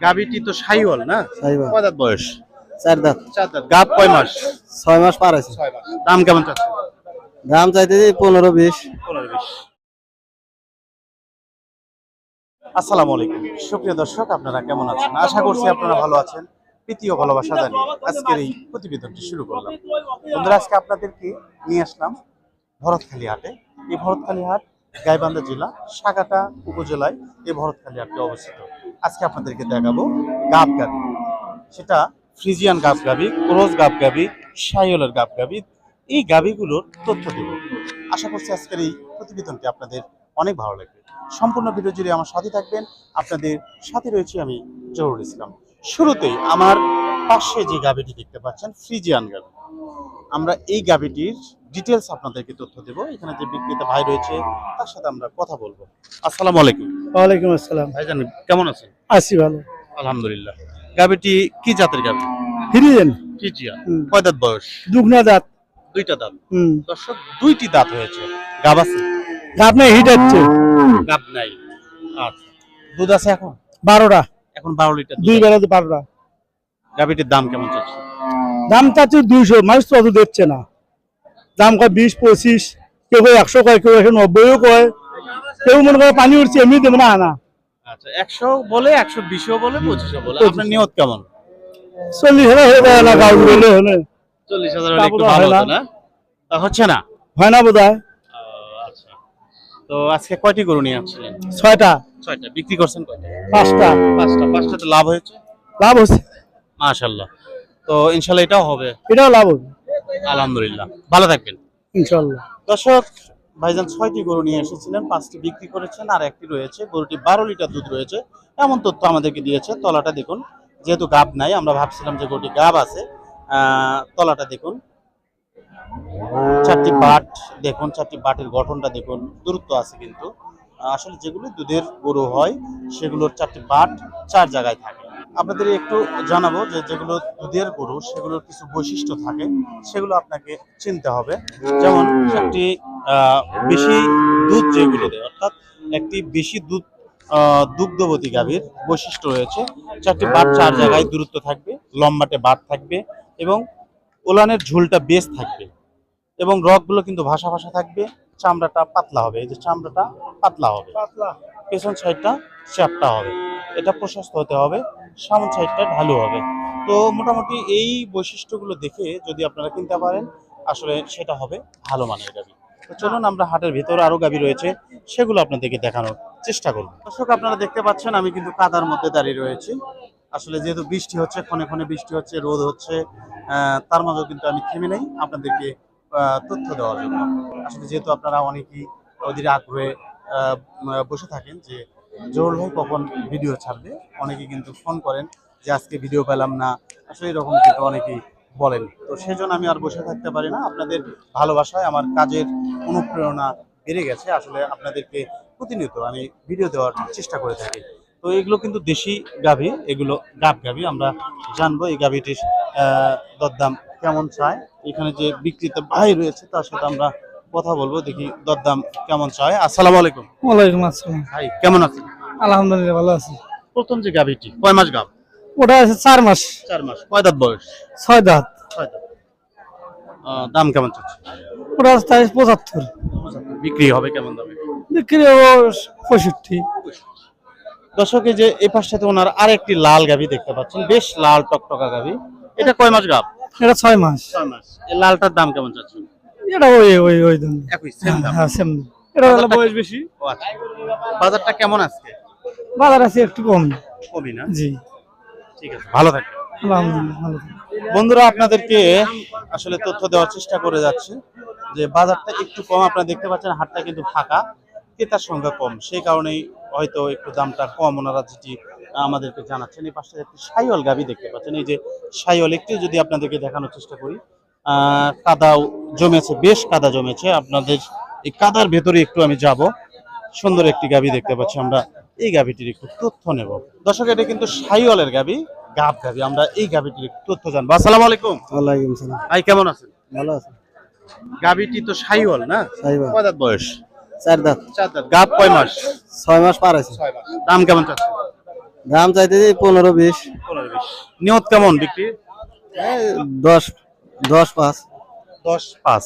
গাবিটি তো সাইওয়াল না? সাইবা কয় দাঁত বয়স? চার দাঁত। চার দাঁত। গাব কয় মাস? ছয় মাস পার আছে দাম কেমন চাচ্ছে? দাম চাইতে পনেরো বিশ। পনেরো বিশ। আসসালামু আলাইকুম। সুপ্রিয় দর্শক আপনারা কেমন আছেন? আশা করছি আপনারা ভালো আছেন। প্রীতি ও ভালোবাসা জানি আজকের এই প্রতিবেদনটি শুরু করলাম। বন্ধুরা আজকে আপনাদেরকে নিয়ে আসলাম ভরতখালী হাটে। এই ভরতখালী হাট গাইবান্ধা জেলা, সাগাটা উপজেলায় এই ভরতখালী হাটটি অবস্থিত। আজকে আপনাদেরকে দেখাবো গাব গাবি সেটা ফ্রিজিয়ান গাব গাবি ক্রোজ গাব গাবি সাইওলের গাব গাবি এই গাবিগুলোর তথ্য দেব। আশা করছি আজকের এই প্রতিবেদনটি আপনাদের অনেক ভালো লাগবে। সম্পূর্ণ ভিডিও জুড়ে আমার সাথে থাকবেন। আপনাদের সাথে রয়েছে আমি জহুরুল ইসলাম। শুরুতেই আমার পাশে যে গাবিটি দেখতে পাচ্ছেন, ফ্রিজিয়ান গাবি। আমরা এই গাবিটির ডিটেলস আপনাদেরকে তথ্য দেবো। এখানে যে বিক্রেতা ভাই রয়েছে তার সাথে আমরা কথা বলব। আসসালামু আলাইকুম। ওয়ালাইকুম আসসালাম। ভাইজান কেমন আছেন? আছি ভালো। আলহামদুলিল্লাহ। গাবিটি কি জাতের গাবি ফিরিয়েন ফ্রিজিয়ান কয় দাঁত বয়স? দুগনা দাঁত। দুইটা দাঁত। দর্শক দুইটি দাঁত হয়েছে। গাব আছে? দাঁত নাই হিট হচ্ছে গাব নাই। আচ্ছা। দুধ আছে এখন? বারোটা। এখন বারো লিটার দুই বেলাতে বারোটা। গাবিটির দাম কেমন চলছে দাম চাচ্ছে দুইশো। মানুষ তো অত দিচ্ছে না। দাম কয় বিশ পঁচিশ কেউ কয় একশো কয় কেউ একশো নব্বইও কয়। কেউ মনে করে পানি উঠছে এমনি দেবে না আনা আচ্ছা একশো বলে একশো বিশও বলে পঁচিশও বলে। আপনার নিয়ত কেমন? চল্লিশ হাজার হয়ে যায় না গাউল হলে হলে। চল্লিশ হাজার একটু ভালো হতো না? তা হচ্ছে না? হয় না বোধ হয় আচ্ছা। তো আজকে কয়টি গরু নিয়ে আসছিলেন? ছয়টা। ছয়টা। বিক্রি করছেন কয়টা? পাঁচটা। পাঁচটা। পাঁচটাতে লাভ হয়েছে? লাভ হচ্ছে মাশাল্লাহ তো ইনশাল্লাহ এটাও হবে। এটাও লাভ হবে। আলহামদুলিল্লাহ। ভালো থাকবেন। ইনশাল্লাহ দর্শক ভাইজান ছয়টি গরু নিয়ে এসেছিলেন পাঁচটি বিক্রি করেছেন আর একটি রয়েছে গরুটি বারো লিটার দুধ রয়েছে। এমন তথ্য আমাদেরকে দিয়েছে তলাটা দেখুন। যেহেতু গাব নাই আমরা ভাবছিলাম যে গরুটি গাব আছে আহ, তলাটা দেখুন। চারটি বাট দেখুন চারটি বাটের গঠনটা দেখুন দূরত্ব আছে কিন্তু। আসলে যেগুলো দুধের গরু হয় সেগুলোর চারটি বাট চার জায়গায় থাকে। আপনাদের একটু জানাব যে যেগুলো দুধের গরু সেগুলোর কিছু বৈশিষ্ট্য থাকে সেগুলো আপনাকে চিনতে হবে। যেমন একটি বেশি দুধ যেগুলো দেয় অর্থাৎ একটি বেশি দুধ দুগ্ধবতী গাভীর বৈশিষ্ট্য রয়েছে। চারটি বাট চার জায়গায় দূরত্ব থাকবে লম্বাটে বাট থাকবে এবং ওলানের ঝুলটা বেশ থাকবে এবং রগগুলো কিন্তু ভাসা ভাসা থাকবে চামড়াটা পাতলা হবে এই যে চামড়াটা পাতলা হবে। পাতলা। পেছন সাইডটা চ্যাপটা হবে। এটা প্রশস্ত হতে হবে। সামন সাইডটা ঢালু হবে। তো মোটামুটি এই বৈশিষ্ট্যগুলো দেখে যদি আপনারা কিনতে পারেন, আসলে সেটা হবে ভালো মানের গাবি। তো চলুন আমরা হাটের ভিতরে আরও গাবি রয়েছে, সেগুলো আপনাদেরকে দেখানোর চেষ্টা করব। দর্শক, আপনারা দেখতে পাচ্ছেন আমি কিন্তু কাদার মধ্যে দাঁড়িয়ে রয়েছি। আসলে যেহেতু বৃষ্টি হচ্ছে, ক্ষণে ক্ষণে বৃষ্টি হচ্ছে, রোদ হচ্ছে তার মাঝেও কিন্তু আমি থেমে নেই। আপনাদেরকে তথ্য দেওয়ার জন্য। আসলে যেহেতু আপনারা অনেকেই অধীর আগ্রহে বসে থাকেন যে জোর ভাই কখন ভিডিও ছাড়বে। অনেকে কিন্তু ফোন করেন যে, আজকে ভিডিও পেলাম না। আসলে এরকম কিন্তু অনেকেই বলেন। তো সেজন্য আমি আর বসে থাকতে পারি না। আপনাদের ভালোবাসায় আমার কাজের অনুপ্রেরণা বেড়ে গেছে। আসলে আপনাদেরকে প্রতিনিয়ত আমি ভিডিও দেওয়ার চেষ্টা করে থাকি। তো এগুলো কিন্তু দেশি গাভী, এগুলো গাব গাভী। আমরা জানব এই গাভীটির দরদাম কেমন চায়। এখানে যে বিক্রেতা ভাই রয়েছে, তার সাথে আমরা কথা বলব দেখি দরদাম কেমন চায়। আসসালামু আলাইকুম। ওয়ালাইকুম আসসালাম। ভাই কেমন আছেন? আলহামদুলিল্লাহ ভালো আছি। প্রথম যে গাভীটি কয় মাস গাভ? ওটা আছে চার মাস। চার মাস। কয় দাঁত বয়স? ছয় দাঁত। ছয় দাঁত। দাম কেমন চাচ্ছে? ওটা আছে তাই পঁচাত্তর। বিক্রি হবে কেমন দামে? বিক্রি হবে পঁয়ষট্টি। দর্শকে যে এই পাশটাতে ওনার আরেকটি লাল গাভী দেখতে পাচ্ছেন বেশ লাল টকটকা গাভী। এটা কয় মাস গাভ? এটা ছয় মাস। ছয় মাস। এই লালটার দাম কেমন চাচ্ছেন? এটা ওই ওই ওই দাম। একই সেম দাম। হ্যাঁ সেম এটা হলো বয়স বেশি? ও আচ্ছা। বাজারটা কেমন আজকে? বাজার আছে একটু কম। কমই না? জি। ঠিক আছে ভালো থাকবেন। আলহামদুলিল্লাহ ভালো বন্ধুরা আপনাদেরকে আসলে তথ্য দেওয়ার চেষ্টা করে যাচ্ছে যে বাজারটা একটু কম। আপনারা দেখতে পাচ্ছেন হাটটা কিন্তু ফাঁকা ক্রেতার সংখ্যা কম। সেই কারণেই হয়তো একটু দামটা কম ওনারা যেটি আমাদেরকে জানাচ্ছেন। এই পাশে একটি সাইওয়াল গাবি দেখতে পাচ্ছেন। এই যে সাইওয়াল একটু যদি আপনাদেরকে দেখানোর চেষ্টা করি। আহ কাদাও জমেছে বেশ কাদা জমেছে। আপনাদের এই কাদার ভেতরে একটু আমি যাব। সুন্দর একটি গাবি দেখতে পাচ্ছি আমরা। এই গাবিটির একটু তথ্য নেব। দর্শক এটা কিন্তু সাইওয়ালের গাবি গাব গাবি। আমরা এই গাবিটির একটু তথ্য জানব। আসসালামু আলাইকুম। ওয়ালাইকুম সালাম। ভাই কেমন আছেন? ভালো আছে। গাবিটি তো সাইওয়াল না? সাইবা কয় দাঁত বয়স? চার দাঁত। চার দাঁত। গাব কয় মাস? ছয় মাস পার আছে দাম কেমন চাচ্ছে দাম চাইতে পনেরো বিশ। পনেরো বিশ। নিয়ত কেমন বিক্রি? দশ দশ পাঁচ। দশ পাঁচ।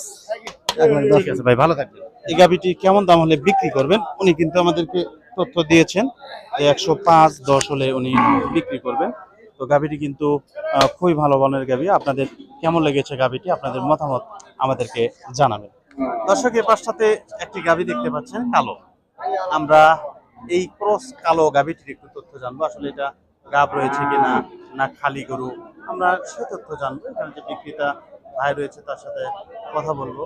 ঠিক আছে ভাই ভালো থাকবেন। এই গাভিটি কেমন দাম হলে বিক্রি করবেন? উনি কিন্তু আমাদেরকে তথ্য দিয়েছেন যে একশো পাঁচ দশ হলে উনি বিক্রি করবেন। তো গাভিটি কিন্তু খুবই ভালো মানের গাভি। আপনাদের কেমন লেগেছে গাভিটি? আপনাদের মতামত আমাদেরকে জানাবেন। দর্শক এর পাশটাতে একটি গাভি দেখতে পাচ্ছেন কালো। আমরা এই ক্রস কালো গাভিটির একটু তথ্য জানব। আসলে এটা গাভ রয়েছে কিনা না খালি গরু আমরা সে তথ্য জানব। এখানে যে বিক্রেতা ভাই রয়েছে, তার সাথে কথা বলব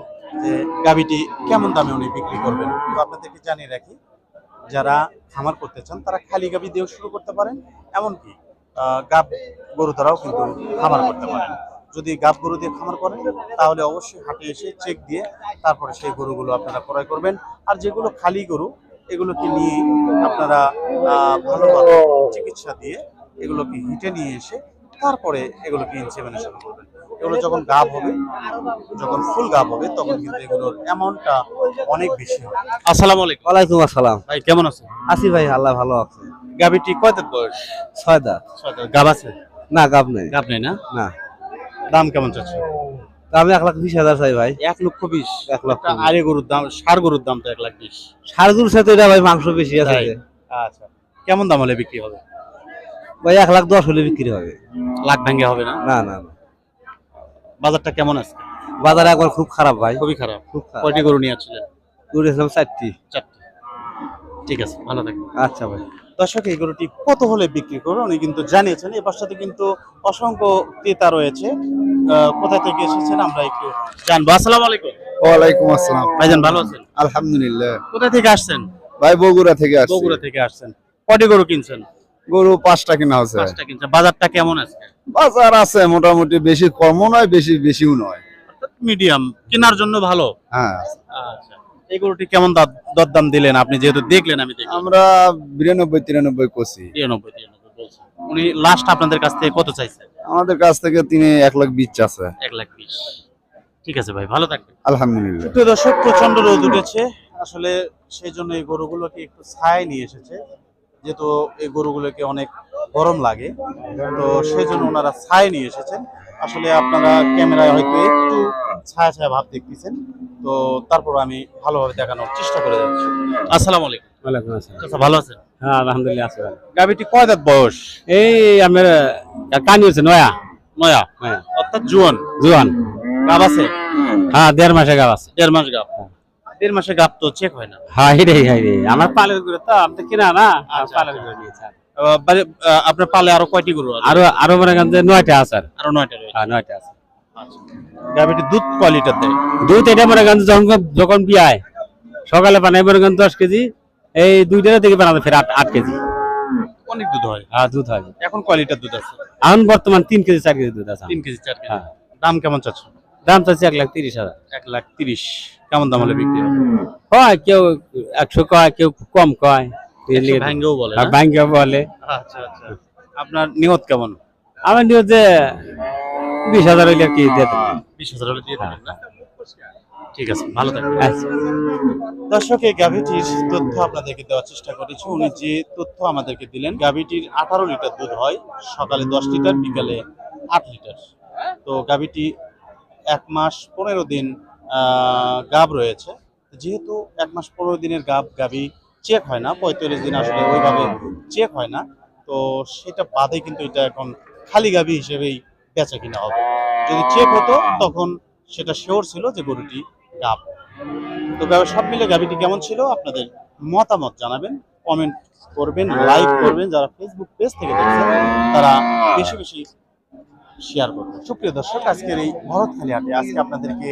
যে গাভিটি কেমন দামে উনি বিক্রি করবেন? তো আপনাদেরকে জানিয়ে রাখি, যারা খামার করতে চান, তারা খালি গাভি দিয়েও শুরু করতে পারেন, এমনকি গাব গরু দ্বারাও কিন্তু খামার করতে পারেন। যদি গাব গরু দিয়ে খামার করেন, তাহলে অবশ্যই হাটে এসে চেক দিয়ে তারপরে সেই গরুগুলো আপনারা ক্রয় করবেন। আর যেগুলো খালি গরু, এগুলোকে নিয়ে আপনারা ভালোভাবে চিকিৎসা দিয়ে এগুলোকে হিটে নিয়ে এসে তারপরে এগুলোকে ইনসেমিনেশন করবেন। এগুলো যখন গাব হবে যখন ফুল গাব হবে তখন কিন্তু এগুলোর অ্যামাউন্টটা অনেক বেশি হবে। আসসালামু আলাইকুম। ওয়ালাইকুম আসসালাম। ভাই কেমন আছেন? আছি ভাই আল্লাহ ভালো আছে। গাবিটি কয় দাঁত বয়স? ছয় দাঁত। ছয় দাঁত। গাব আছে? না গাব নেই। গাব নেই না? না। দাম কেমন চাচ্ছে? দাম এক লাখ বিশ হাজার চাই ভাই। এক লক্ষ বিশ। এক লক্ষ আরে গরুর দাম সার গরুর দাম তো এক লাখ বিশ। সারগুলোর সাথে এটা ভাই মাংস বেশি আছে আচ্ছা। কেমন দাম হলে বিক্রি হবে? ভাই এক লাখ দশ হলে বিক্রি হবে। লাখ ভাঙ্গে হবে না? না না না। বাজারটা কেমন আছে বাজারে একবার খুব খারাপ ভাই। খুবই খারাপ। খুব খারাপ। কয়টি গরু নিয়ে আসছিলেন করেছিলাম চারটি। চারটি। ঠিক আছে ভালো থাকবেন। আচ্ছা ভাই। দর্শক এই গরুটি কত হলে বিক্রি করবে উনি কিন্তু জানিয়েছেন এর পাশাতে কিন্তু অসংখ্য ক্রেতা রয়েছে। আহ, কোথা থেকে এসেছেন আমরা একটু জানব। আসসালামু আলাইকুম। ওয়ালাইকুম আসসালাম। ভাইজান ভালো আছেন? আলহামদুলিল্লাহ। কোথা থেকে আসছেন? ভাই বগুড়া থেকে আসছি। বগুড়া থেকে আসছেন। কটি গরু কিনছেন? গরু পাঁচটা কিনা হচ্ছে পাঁচটা কিনছেন বাজারটা কেমন আছে? বাজার আছে মোটামুটি বেশি কমও নয় বেশি বেশিও নয়। মিডিয়াম কেনার জন্য ভালো। হ্যাঁ। আচ্ছা। এই গরুটি কেমন দাম- দরদাম দিলেন? আপনি যেহেতু দেখলেন আমি আমরা বিরানব্বই তিরানব্বই করছি। তিরানব্বই তিরানব্বই বলছেন। উনি লাস্ট আপনাদের কাছ থেকে কত চাইছেন? আমাদের কাছ থেকে তিনি এক লাখ আছে এক লাখ বিশ। ঠিক আছে ভাই ভালো থাকবেন। আলহামদুলিল্লাহ। প্রিয় দর্শক প্রচণ্ড রোদ উঠেছে। আসলে সেই জন্য এই গরুগুলোকে একটু ছায় নিয়ে এসেছে। যেহেতু এই গরুগুলোকে অনেক গরম লাগে তো সেই জন্য ওনারা ছায় নিয়ে এসেছেন। আসলে আপনারা ক্যামেরায় হয়তো একটু ছায়া ছায়া ভাব দেখতেছেন তো তারপর আমি ভালোভাবে দেখানোর চেষ্টা করে যাচ্ছি। আসসালামু আলাইকুম। ওয়ালাইকুম আসসালাম। আচ্ছা ভালো আছেন? হ্যাঁ আলহামদুলিল্লাহ আছে। গাবিটি কয় দাঁত বয়স? এই আমার কানি হচ্ছে নয়া। নয়া? নয়া অর্থাৎ জুয়ান। জুয়ান। গাব আছে? হ্যাঁ দেড় মাসে গাব আছে। দেড় মাস গাব। দেড় মাসে গাব তো চেক হয় না। হ্যাঁ হিরে হিরে আমার পালের করে তো আমি তো কিনা না? আচ্ছা, পালের আচ্ছা। নিয়েছি। আহ, বাড়ি- আহ, আপনার পালে আরও কয়টি গরু আরও আরও মনে করেন যে নয়টা আছে আর। নয়টা হ্যাঁ নয়টা আছে। গাভিটি দুধ কোয়ালিটার দেয়। দুধ এটা মনে করেন যখন যখন বিয়ায় সকালে বানাই মনে করেন দশ কেজি এই দুইটার থেকে বানাবে ফের আট আট কেজি। অনেক দুধ হয়। হ্যাঁ দুধ হয়। এখন কোয়ালিটার দুধ আছে। এখন বর্তমান তিন কেজি চার কেজি দুধ আছে। তিন কেজি চার কেজি। হ্যাঁ। দাম কেমন চাচ্ছ দাম চাচ্ছি এক লাখ তিরিশ হাজার। এক লাখ তিরিশ। কেমন দাম হলে বিক্রি হবে? হয় কেউ একশো কয় কেউ কম কয়। ভাঙ্গেও বলে না? বলে। আচ্ছা আচ্ছা। আপনার নিয়ত কেমন? আমার নিয়ে যে বিশ হাজার হইলে কি দিয়ে দেবো বিশ হাজার হলে দিয়ে দেবেন না? ঠিক আছে ভালো থাকবেন। আচ্ছা। দর্শক এই গাভিটির তথ্য আপনাদেরকে দেওয়ার চেষ্টা করেছি। উনি যে তথ্য আমাদেরকে দিলেন গাভিটির আঠারো লিটার দুধ হয় সকালে দশ লিটার বিকালে আট লিটার। তো গাভিটি এক মাস পনেরো দিন গাব রয়েছে। যেহেতু এক মাস পনেরো দিনের গাব, গাবি চেক হয় না, পঁয়তাল্লিশ দিন আসলে ওইভাবে চেক হয় না। তো সেটা বাদে কিন্তু এটা এখন খালি গাবি হিসেবেই বেচা কিনা হবে। যদি চেক হতো, তখন সেটা শিওর ছিল যে গরুটি গাব। তো সব মিলে গাভিটি কেমন ছিল? আপনাদের মতামত জানাবেন কমেন্ট করবেন লাইক করবেন। যারা ফেসবুক পেজ থেকে দেখছেন, তারা বেশি বেশি শেয়ার করবেন সুপ্রিয় দর্শক, আজকের এই ভরতখালি হাটে আজকে আপনাদেরকে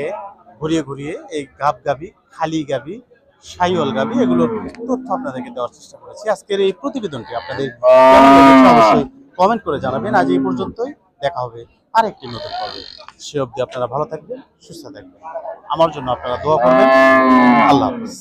ঘুরিয়ে ঘুরিয়ে এই গাব গাবি, খালি গাবি, সাইওয়াল গাবি, এগুলোর তথ্য আপনাদেরকে দেওয়ার চেষ্টা করেছি। আজকের এই প্রতিবেদনটি আপনাদের অবশ্যই কমেন্ট করে জানাবেন। আজ এই পর্যন্তই, দেখা হবে আরেকটি নতুন পর্বে। সে অবধি আপনারা ভালো থাকবেন, সুস্থ থাকবেন। আমার জন্য আপনারা দোয়া করবেন। আল্লাহ হাফিজ।